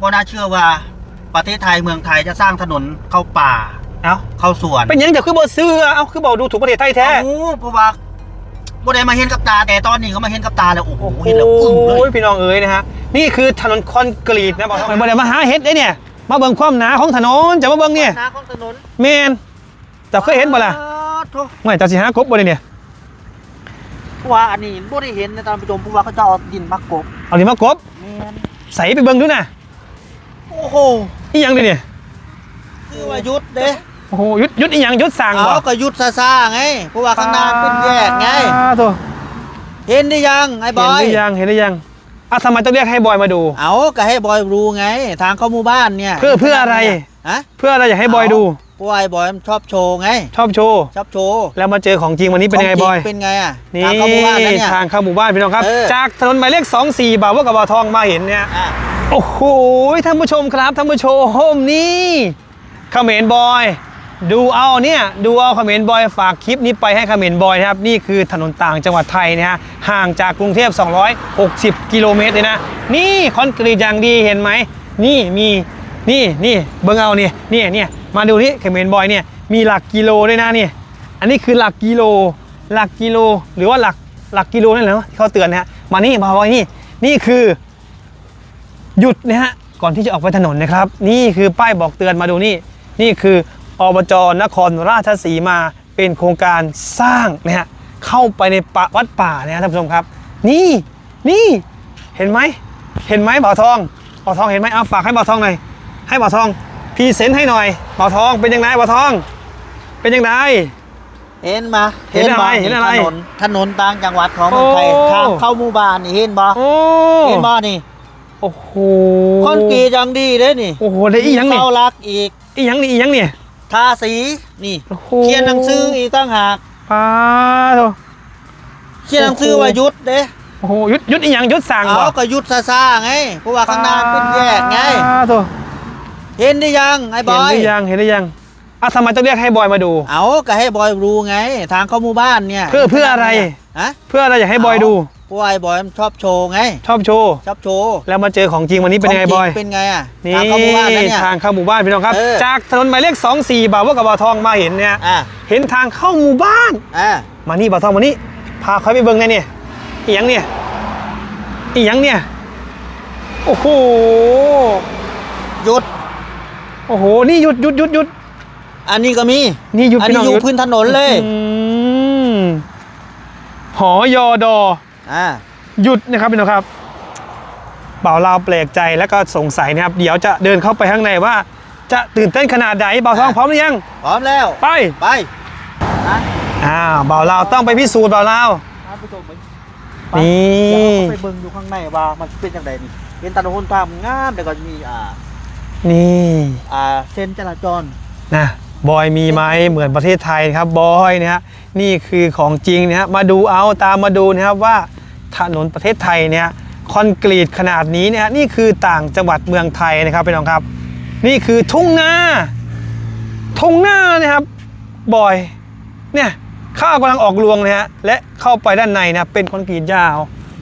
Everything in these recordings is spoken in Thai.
บ่น่าเชื่อว่า ประเทศไทยเมืองไทยจะสร้างถนนเข้าป่า เอ้าเข้าสวนเป็นหยังเดี๋ยวคือบ่ซื้อเอ้าคือบ่ดูถูกประเทศไทยแท้ โอ้เพราะว่าบ่ได้มาเห็นกับตาแต่ตอนนี้ก็มาเห็นกับตาแล้วโอ้โหเห็นแล้วอึ้งเลโอ้ยยพี่น้องเอ๋ยนะฮะนี่คือถนนคอนกรีตนะบอกมันบ่ได้มาหาเฮ็ดได้เนี่ย มาเบิ่งความหนาของถนนจะมาเบิ่งเนี่ยนาของถนนแมนเจ้าเคยเห็นบ่ล่ะอ๋อโถ่ไม่เจ้าสิหากบบ่ได้เนี่ยเพราะว่าอันนี้บ่ได้เห็นในะตามผู้ชมเพราะว่าเขาจะเอาดินมากบเอานี่มากบแม่นใส่ไปเบิ่งดูนะ โอ้โหอีหยังดิเนี่ยคือว่ายุดเด้โอ้โหยุดยุดอีหยังยุดสั่งบ่เอาก็ยุดซ่าๆไงเพราะว่าข้างหน้าเป็นแยกไงอ่าตัวเห็นได้ยังไอ้บเห็นอยหรือยังเห็นหรือยังอะทำไมต้องเรียกให้บอยมาดู เอาก็ให้บอยรู้ไง ทางเข้าหมู่บ้านเนี่ยเพื่อเพื่ออะไร ฮะเพื่ออะไรอยากให้บอยดู เพราะว่าไอ้บอยมันชอบโชว์ไง ชอบโชว์ชอบโชว์แล้วมาเจอของจริงวันนี้เป็นยังไงขบจอยริเป็นไงอะนี่ทางเข้าหมู่บ้านนะเนี่ย ทางเข้าหมู่บ้านพี่น้องครับ เออ จากถนนหมายเลข24 บ่าวว่ากับบ่าวทองมาเห็นเนี่ย อะ โอ้โหท่านผู้ชมครับท่านผู้ชมนี่เขมรบอย ดูเอาเนี่ยดูเอาเขมรบอยฝากคลิปนี้ไปให้เขมรบอยนะครับนี่คือถนนต่างจังหวัดไทยนะฮะห่างจากกรุงเทพ 260 กิโลเมตรเลยนะนี่คอนกรีตอย่างดีเห็นไหมนี่มีนี่นี่เบิ่งเอานี่นี่นี่มาดูนี่เขมรบอยเนี่ยมีหลักกิโลด้วยนะนี่อันนี้คือหลักกิโลหลักกิโลหรือว่าหลักหลักกิโลนั่นแหละที่เขาเตือนนะฮะมานี่มาบอยนี่นี่คือ หยุดนะฮะก่อนที่จะออกไปถนนนะครับ นี่คือป้ายบอกเตือนมาดูนี่ นี่คืออบจนครราชสีมาเป็นโครงการสร้างนะฮะเข้าไปในป่าวัดป่านะฮะท่านผู้ชมครับ นี่นี่เห็นไหมเห็นไหมบ่าวทองบ่าวทองเห็นไหมเอาฝากให้บ่าวทองหน่อยให้บ่าวทองพรีเซนต์ให้หน่อยบ่าวทองเป็นยังไงบ่าวทอง เป็นยังไงเห็นมาเห็นอะไรบ่เห็นอะไรถนนถนนต่างจังหวัดของเมืองไทยโอ้ทางเข้าหมู่บ้านนี่เห็นบ่โอ้เห็นบ่นี่ โอ้โหคอนกรีตอย่างดีเด้นี่โอ้โหได้อีหยังนี่เสาหลักอีก อีหยังนี่อีหยังนี่ทาสีนี่โอ้โหเขียนหนังสืออีกตั้งหากป้าโถเขียนหนังสือว่ายุดเด้โอ้โหยุดยุดอีหยังยุดสั่งเอาบ่ก็ยุดซ่าๆไงเพราะว่าข้างหน้าเป็นแยกไง ป้าโถเห็นได้ยังไอ้บเห็นอหย รือยังเห็นหรือยังอะทำไมต้องเรียกให้บอยมาดู เอาก็ให้บอยรู้ไง ทางเข้าหมู่บ้านเนี่ยเพื่อเพื่ออะไร ฮะเพื่ออะไรอยากให้บอยดู เพราะว่าไอ้บอยมันชอบโชว์ไง ชอบโชว์ชอบโชว์แล้วมาเจอของจริงวันนี้เป็นยังไงขบจอยริเป็นไงอะนี่ทางเข้าหมู่บ้านนะเนี่ยทางเข้าหมู่บ้านพี่น้องครับเออจากถนนหมายเลข24บ่าวว่ากับบ่าวทองมาเห็นเนี่ยอะเห็นทางเข้าหมู่บ้านอะมานี่บ่าวทองมานี่พาเขาไปเบิ่งไงเนี่ยอีหยังเนี่ยอีหยังเนี่ยโอ้โหหยุดโอ้โหนี่หยุดหยุดหยุดหยุดอันนี้ก็มีนี่หยุดอันพี่นี้น้องอหยู่ยุดพื้นถนนเลยอืมหอยอดอ อะหยุดนะครับพี่น้องครับบ่าวลาวแปลกใจแล้วก็สงสัยนะครับ เดี๋ยวจะเดินเข้าไปข้างในว่า จะตื่นเต้นขนาดไหนบ่าวทองพร้อมหรือยัง พร้อมแล้ว ไปไปนะอ้าวบ่าวลาวต้องไปพิสูจน์บ่าวลาวท่านผู้ชมไปนี่เดี๋ยวเราไปเบิ่งอยู่ข้างในว่ามันเป็นจังไดนี่เป็นถนนทางงามเดี๋ยวก็จะมีอ่านี่อ่าเส้นจราจรนะบอยมีไหมเหมือนประเทศไทยนะครับบอยนะฮะนี่คือของจริงนะฮะมาดูเอาตามมาดูนะครับว่า ถนนประเทศไทยเนี่ยคอนกรีตขนาดนี้เนี่ยฮะนี่คือต่างจังหวัดเมืองไทยนะครับพี่น้องครับ นี่คือทุ่งนาทุ่งนานะครับบอยเนี่ยข้าวกำลังออกรวงนะฮะและเข้าไปด้านในนะเป็นคอนกรีตยาว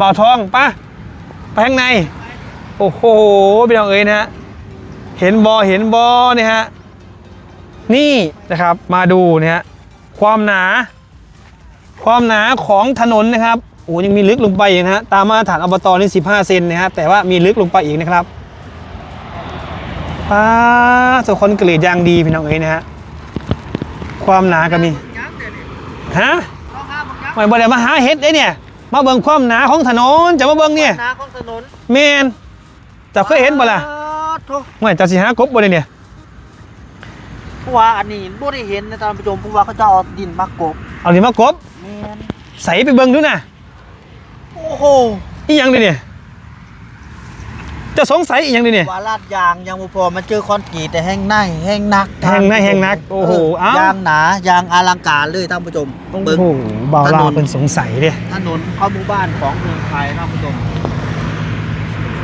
บ่าวทองปะไปข้างใน โอ้โหพี่น้องเอ๋ยนะฮะเห็นบอเห็นบอเนี่ยฮะนี่นะครับมาดูเนะฮะความหนา ความหนาของถนนนะครับ โอ้ยังมีลึกลงไปอีกนะฮะตามมาตรฐานอบตนี่15เซนนะฮะแต่ว่ามีลึกลงไปอีกนะครับป้าสคอนกรีตยางดีพี่น้องเอ๋ยนะฮะความหนาก็มีฮะไม่บ่ได้มาหาเห็ดได้เนี่ยมาเบิ่งความหนาของถนนจะมาเบิ่งเนี่ยหนาของถนนแมนเจะเคยเห็นบ่ล่ะอ๋อโถ่ไม่เจะสิหากบบ่ได้เนี่ยเพราะว่าอันนี้บ่ได้เห็นในะตามผู้ชมเพราะว่าเขาจะเอาดินมากบเอาดิมากบแมนใส่ไปเบิ่งดูนะ โอ้โหอีหยังดิเนี่ยจะสงสัยอีหยังดิเนี่ย ว่าลาดยางยังบ่พอมันเจอคอนกรีตแต่แห้งในแห้งนักแห้งในแห้งนักโอ้โหเอ้ายางหนายางอลังการเลยท่านผู้ชมโอ้เบิ่งโหเบาถลานนเป็นสงสัยเนี่ยถนนเข้าหมู่บ้านของเมืองไทยท่านผู้ชม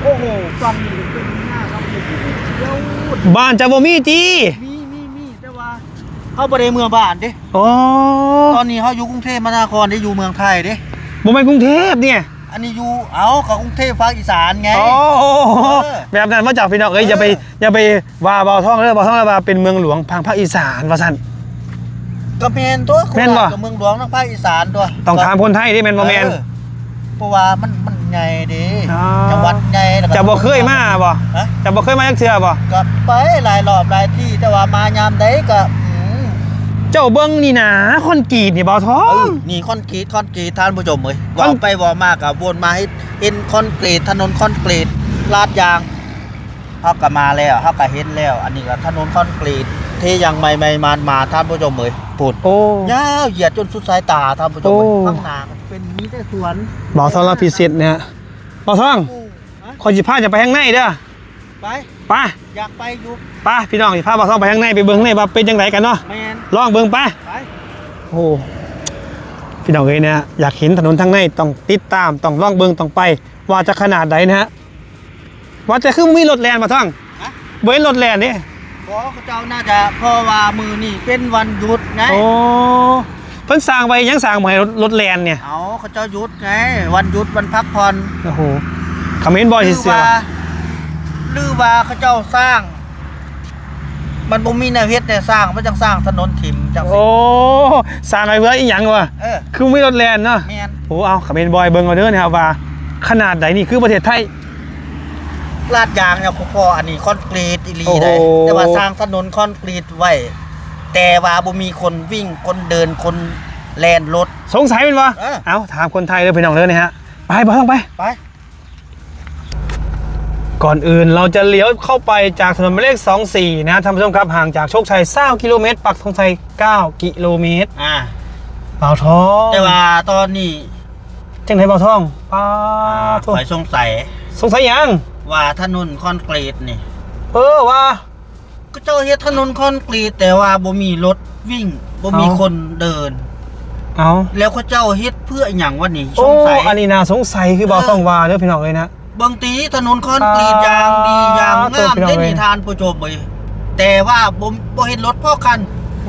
โอ้โหฟังนี่เป็นหน้าท่านผู้ชมเดี๋ยวบ้านจะบ่มีจีมีมีมีแต่ว่าเขาบ่ได้เมืองบ้านเด้อ๋อตอนนี้เขาอยู่กรุงเทพมหานครได้อยู่เมืองไทยเด้ บ่แม่นกรุงเทพเนี่ยอันนี้อยู่เอากับกรุงเทพภาคอีสานไง โอ้โหเออแบบนั้นมาจากพี่น้องเอ้ยเอออ อย่าไปอย่าไปว่าเบาท่องเลยเบาท่องเลยว่าเป็นเมืองหลวงทางภาคอีสานว่าซั่น ก็แมนตัวแม่นบ่ โคราชกับเมืองหลวงทางภาคอีสานตัวต้องถามคนไทยที่แม่นบ่แม่น เออเพราะว่ามันมันใหญ่เดีอ๋อ จังหวัดใหญ่แล้วก็จะบ่เคยมาบ่ฮะจะบ่เคยมาจักเทื่อบ่ก็ไปหลายรอบหลายที่แต่ว่ามายามใดก็อืม เจ้าเบิ่งนี่นะคอนกรีตนี่เบาท่อเอง อนี่คอนกรีตคอนกรีตท่านผู้ชมเอ้ยคอน ว่าไปว่ามากับวนมาให้เห็นคอนกรีตถนนคอนกรีตลาดยางเฮาก็มาแล้วเฮาก็เห็นแล้ว อันนี้ก็ถนนคอนกรีตเทยังใหม่ๆมามาท่านผู้ชมเอ้ยปุ่นโอ้ ยาวเหยียดจนสุดสายตาท่านผู้ชมเอ้ยโอ้ ข้างหน้าก็เป็นมีแต่สวนเบาท่องรับพิเศษเนี่ยเบาท่องโอ้ฮะขอสิพาจะไปข้างในเด้อไปไป อยากไปอยู่ ไปพี่น้องสิพาเบาท่องไปข้างในไปเบิ่งข้างในว่าเป็นจังไดกันเนาะแมนลองเบิ่งไป ไปโอ้พี่น้องเอ้ยนะอยากเห็นถนนทางในต้องติดตามต้องล่องเบิงต้องไป ว่าจะขนาดไหนนะฮะว่าจะขึ้นมีรถแลนมาท่องฮะเบิ้ลรถแลนนี่เพราะเขาเจ้าน่าจะเพราะว่ามือนี่เป็นวันหยุดไง โอ้เพิ่นสร้างไปยังสร้างมาให้รถรถแลนเนี่ยเอาเขาเจ้าหยุดไง วันหยุดวันพักผ่อนโอ้โหคอมเมนต์บอยหรืเสือว่าหรือว่าเขาเจ้าสร้าง มันบ่มีแนวเฮ็ดแนวสร้างมันจังสร้างถนนถิ่มจังสิโอ้สร้างอะไรเพื่ออีหยังวะเออคือมีรถแลนเนาะแม่นโอ้เอาคอมเมนต์บอยเบิ่งเอาเด้อนะครับว่า ขนาดไหนนี่คือประเทศไทย ลาดยางเนี่ยพอๆอันนี้คอนกรีตอีหลีโอ้โหได้แต่ว่าสร้างถนนคอนกรีตไว้ แต่ว่าบ่มีคนวิ่งคนเดินคนแล่นรถ สงสัยเป็นวะเออ เอาถามคนไทยเด้อพี่น้องเด้อนะฮะไปบอยต้องไป ไป ก่อนอื่นเราจะเลี้ยวเข้าไปจากถนนหมายเลข 24 นะท่านผู้ชมครับห่างจากโชคชัย9กิโลเมตร ปักธงชัย 9 กิโลเมตรอ่าเป่าทองแต่ว่าตอนนี้จังไหนเป่าทองป้าโทข่อยสงสัยสงสัยยังว่าถนนคอนกรีตนี่ เออว่า ก็เจ้าเฮ็ดถนนคอนกรีต แต่ว่าบ่มีรถวิ่งบ่มีเอ้าคนเดินเอาแล้วเขาเจ้าเฮ็ดเพื่ออหย่างวะนี่สโอ้งสัยอันนี้น่าสงสัยคือเป่าทองว่าเด้อพี่น้องเลยนะ เบิ่งตีถนนคอนกรีตอย่างดีอย่างตัวงามพี่น้องได้เอ้ยนิทานผู้ชมเอ้ยแต่ว่าบ่บ่เห็นรถพ่อคัน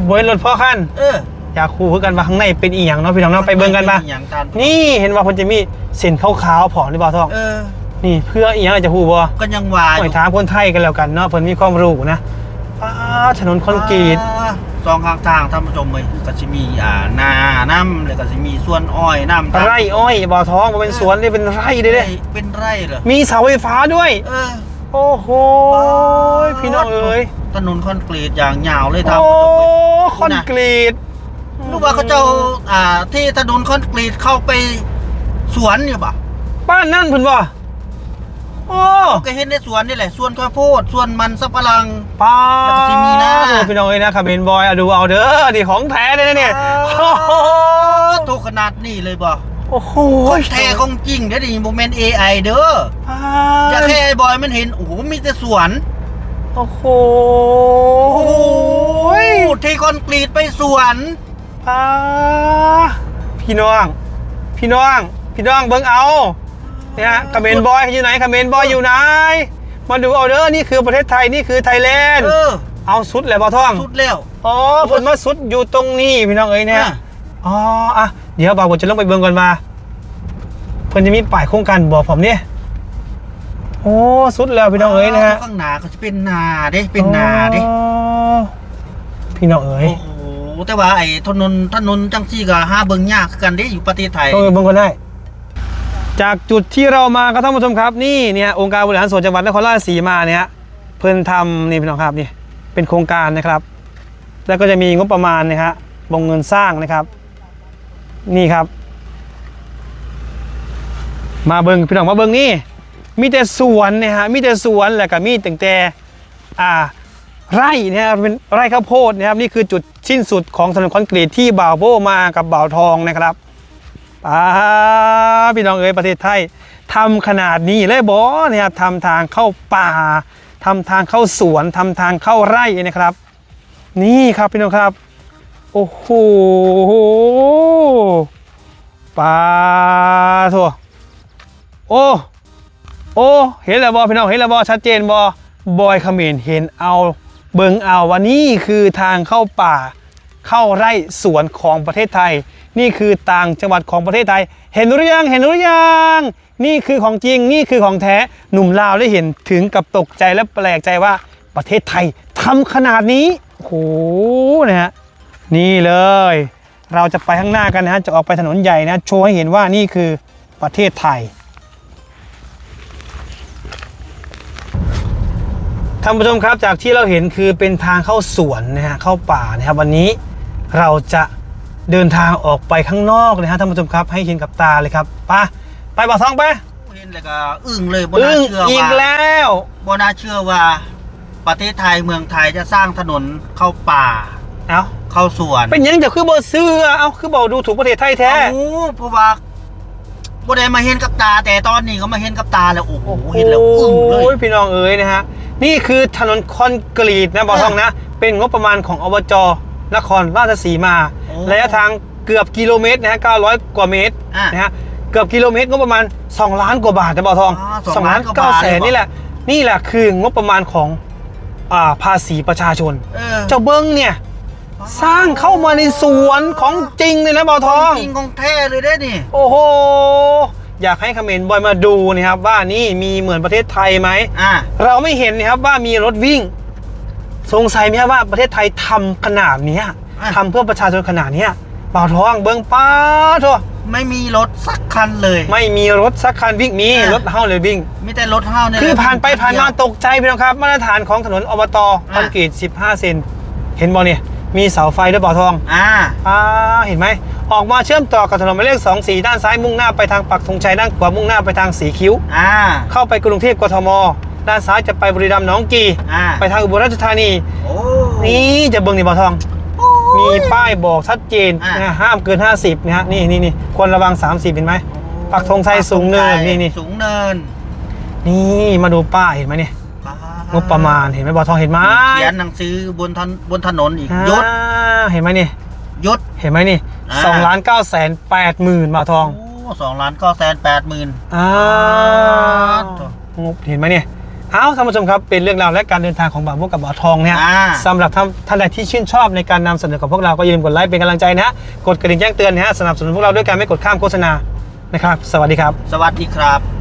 เว้นรถพ่อขั้นเอออยากคู่คือกันว่าข้างในเป็นอีหยังเนาะพี่น้องเนาะไปเบิ่งกันปะอย่างทานนี่เห็นว่าเพิ่นจะมีเส้นขาวๆผอมหรือเปล่าทองเออนี่เพื่ออีหยังอาจจะฮู้บ่ก็ยังว่าอหน่ยู่อยถามคนไทยกันแล้วกันเนาะเพิ่นมีความรู้นะป้าถนนคอนกรีตอ่า สองข้างทางท่านผู้ชมเอ้ยก็สิมีอ่านาน้ำแล้วก็สิมีสวนอ้อยน้ำไร่อ้อยบ่อท้องมันเป็นสวนนี่เป็นไร่เลยเด้เป็นไร่เหรอมีเสาไฟฟ้าด้วย เออ โอ้โหพี่น้องเอ้ยถนนคอนกรีตอย่างยาวเลยท่านโอ้ผู้ชมเอ้ยคอนกรีตรู้ว่าเขาเจ้าอ่าที่ถนนคอนกรีตเข้าไปสวนอยู่ปะบ้านนั่นเพิ่นบ่ โอ้ก็เห็นในสวนนี่แหละสวนข้าวโพดสวนมันสับปะรัง ป้าแล้วก็สิมีนะพี่น้องเอ้ยนะคาเมนบอยเอาดูเอาเด้อนี่ของแท้เลยนะเนี่ยโอ้โหถูกขนาดนี้เลยบ่โอ้โหของแท้ของจริงเด้อดิโมเมนต์ AI เด้อป้าอย่าแค่ไอ้บอยมันเห็นโอ้โหมีแต่สวน โอ้โหโอ้โหเทคอนกรีตไปสวนป้าพี่น้อง พี่น้อง พี่น้องเบิ่งเอา เนี่ยคาเมนบอยอยู่ไหนคาเมนบอยอยู่ไหน มาดูเอาเด้อนี่คือประเทศไทยนี่คือไทยแลนด์เออเอาสุดเลยบ่ท่องสุดแล้วอ๋อเพิ่นมาสุดอยู่ตรงนี้พี่น้องเอ้ยเนี่ยอะอ๋ออะเดี๋ยวบ่าวผมจะลงไปเบิ่งก่อนมาเพิ่นจะมีป้ายโครงการบอกผมเนี่ยโอ้สุดแล้วพี่น้องเอ้ยนะฮะข้างหน้าก็จะเป็นนาเด้เป็นนาเด้อ๋อพี่น้องเอ้ยโอ้โหแต่ว่าไอ้ถนนถนนจังซี่ก็หาเบิ่งยากคือกันเด้อยู่ประเทศไทยต้องไปเบิ่งกันได้ จากจุดที่เรามาครับท่านผู้ชมครับนี่เนี่ยองค์การบริหารส่วนจังหวัดนครราชสีมาเนี่ยเพิ่นทำนี่พี่น้องครับนี่เป็นโครงการนะครับ แล้วก็จะมีงบประมาณนะฮะวงเงินสร้างนะครับ นี่ครับ มาเบิงพี่น้องมาเบิงนี่มีแต่สวนเนี่ยฮะมีแต่สวนแล้วก็มีตั้งแต่อ่าไร่เนี่ยครับเป็นไร่ข้าวโพดนะครับนี่คือจุดสิ้นสุดของถนนคอนกรีตที่บ่าวโบมากับบ่าวทองนะครับ ป้าพี่น้องเอ๋ยประเทศไทยทำขนาดนี้เลยบอเนี่ยทำทางเข้าป่าทำทางเข้าสวนทำทางเข้าไร่นะครับ นี่ครับพี่น้องครับ โอ้โหป้าทัวโอ้โอ้เห็นแล้วบอพี่น้องเห็นแล้วบอชัดเจนบอบอยขมรเห็นเอาเบิงเอาว่านี่คือทางเข้าป่าเข้าไร่สวนของประเทศไทย นี่คือต่างจังหวัดของประเทศไทย เห็นหรือยังเห็นหรือยังนี่คือของจริงนี่คือของแท้หนุ่มลาวได้เห็นถึงกับตกใจและแปลกใจว่าประเทศไทยทำขนาดนี้โอ้โหนะฮะนี่เลย เราจะไปข้างหน้ากันนะฮะจะออกไปถนนใหญ่นะโชว์ให้เห็นว่านี่คือประเทศไทยท่านผู้ชมครับจากที่เราเห็นคือเป็นทางเข้าสวนนะฮะเข้าป่านะครับวันนี้เราจะ เดินทางออกไปข้างนอกนะฮะท่านผู้ชมครับให้เห็นกับตาเลยครับไปไปบ่อทองไปเห็นแล้วก็อึ้งเลยบ่อึ้น่างเชื่ออีกว่าแล้วบ่น่าเชื่อว่า ประเทศไทยเมืองไทยจะสร้างถนนเข้าป่า เอาเข้าสวนเป็นหยังจะคือบ่เสื้อเอาคือบ่ดูถูกประเทศไทยแท้เอ้าเพราะว่าบ่ได้มาเห็นกับตา แต่ตอนนี้ก็มาเห็นกับตาแล้วโอ้โหเห็นแล้วอึ้งเลโอ้ยพี่น้องเอ๋ยนะฮะ นี่คือถนนคอนกรีตนะบ่อทองนะ เป็นงบประมาณของอบจ นครราชสีมาโอ้ระยะทางเกือบกิโลเมตรนะฮะ900 กว่าเมตรอะนะฮะเกือบกิโลเมตรงบประมาณ 2 ล้านกว่าบาทนะบ่อทองอ๋อสองล้าน2ล้านกว่าเก้าบาทแสนเลยเหรอนี่แหละนี่แหละคืองบประมาณของอ่าภาษีประชาชน เออเจ้าเบิ้งเนี่ย สร้างเข้ามาในสวนของจริงเลยนะบ่อทอง จริงของแท้เลยได้นี่ โอ้โห อยากให้คอมเขมนต์บอยมาดูนะครับว่านี่มีเหมือนประเทศไทยไหม อะ เราไม่เห็นนะครับว่ามีรถวิ่ง สงสัยไหมครับว่าประเทศไทยทำขนาดเนี้ยอะ ทำเพื่อประชาชนขนาดเนี้ยบ่าวทองเบิ้งป้าทัวไม่มีรถสักคันเลย ไม่มีรถสักคันวิ่งมีอะ รถเฮ้าเลยวิ่ง มีแต่รถเฮาเนี่ยคือผ่านไปผ่านมาตกใจพี่น้องครับ มาตรฐานของถนนอบตคอนกรีต 15 เซนเห็นบอเนี่ยมีเสาไฟด้วยบ่าวทอง อ่า อ่าเห็นไหม ออกมาเชื่อมต่อกับถนนหมายเลข2 4 ด้านซ้ายมุ่งหน้าไปทางปักธงชัยด้านขวามุ่งหน้าไปทางสีคิ้ว อ่า เข้าไปกรุงเทพกทม ด้านซ้ายจะไปบุรีรัมย์หนองกีอ่าไปทางอุบลราชธานี โอ้ นี่จะเบิ่งนี่บ่าวทอง มีป้ายบอกชัดเจนอะ นะห้ามเกิน 50นะฮะนี่นี่นี่ควรระวัง 30 เห็นไหม ปักธงชัยสูงเนินนี่นี่ สูงเนินนี่มาดูป้ายเห็นไหมเนี่ยงบประมาณเห็นไหมบ่าวทองเห็นไหมเขียนหนังสือบนถนนบนถนนอีกอ่ายศเห็นไหมนี่ยศ เห็นไหมนี่อ่า สองล้านเก้าแสนแปดหมื่นบ่าวทอง โอ้สองล้านเก้าแสนแปดหมื่นอ่างบเห็นไหมเนี่ย เอ้าท่านผู้ชมครับเป็นเรื่องราวและการเดินทางของบ่าวพวกกับบ่าวทองเนี่ยอ่า สำหรับท่านท่านใดที่ชื่นชอบในการนำเสนอของพวกเราก็อย่าลืมกดไลค์เป็นกำลังใจนะฮะกดกระดิ่งแจ้งเตือนนะฮะสนับสนุนพวกเราด้วยการไม่กดข้ามโฆษณานะครับ สวัสดีครับ สวัสดีครับ